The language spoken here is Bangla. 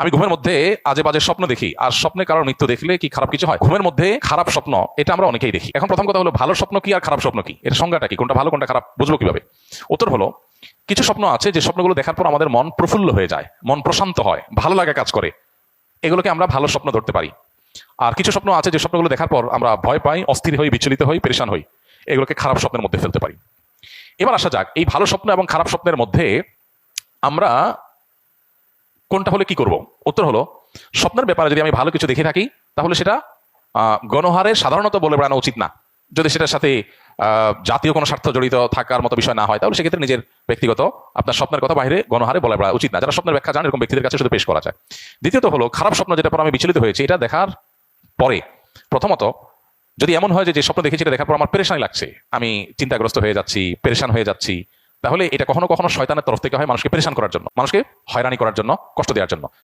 আমি ঘুমের মধ্যে আজে বাজে স্বপ্ন দেখি, আর স্বপ্নে কারোর মৃত্যু দেখলে কি খারাপ কিছু হয়? ঘুমের মধ্যে খারাপ স্বপ্ন, এটা আমরা অনেকেই দেখি। এখন প্রথম কথা হলো, ভালো স্বপ্ন কি আর খারাপ স্বপ্ন কি? এর সংজ্ঞাটা কি? কোনটা ভালো, কোনটা খারাপ, বুঝব কীভাবে? উত্তর হলো, কিছু স্বপ্ন আছে যে স্বপ্নগুলো দেখার পর আমাদের মন প্রফুল্ল হয়ে যায়, মন প্রশান্ত হয়, ভালো লাগা কাজ করে। এগুলোকে আমরা ভালো স্বপ্ন ধরতে পারি। আর কিছু স্বপ্ন আছে যে স্বপ্নগুলো দেখার পর আমরা ভয় পাই, অস্থির হই, বিচলিত হই, পেরেশান হই। এগুলোকে খারাপ স্বপ্নের মধ্যে ফেলতে পারি। এবার আসা যাক, এই ভালো স্বপ্ন এবং খারাপ স্বপ্নের মধ্যে আমরা কোনটা হলে কি করব? উত্তর হলো, স্বপ্নের ব্যাপারে যদি আমি ভালো কিছু দেখে থাকি, তাহলে সেটা গণহারে সাধারণত বলে বেড়ানো উচিত না। যদি সেটার সাথে জাতীয় কোনো স্বার্থ জড়িত থাকার মতো বিষয় না হয়, তাহলে সেক্ষেত্রে নিজের ব্যক্তিগত, আপনার স্বপ্নের কথা বাইরে গণহারে বলে বেড়া উচিত না। যারা স্বপ্নের ব্যাখ্যা জানেন এরকম ব্যক্তিদের কাছে শুধু পেশ করা যায়। দ্বিতীয়ত হলো, খারাপ স্বপ্ন যেটা পর আমি বিচলিত হয়েছি, এটা দেখার পরে, প্রথমত, যদি এমন হয় যে যে স্বপ্ন দেখেছি, এটা দেখার পর আমার পেরেশানি লাগছে। আমি চিন্তাগ্রস্ত হয়ে যাচ্ছি, পেরেশান হয়ে যাচ্ছি। তাহলে এটা কখনো কখনো শয়তানের তরফ থেকে হয় মানুষকে পরেশান করার জন্য, মানুষকে হয়রানি করার জন্য, কষ্ট দেওয়ার জন্য।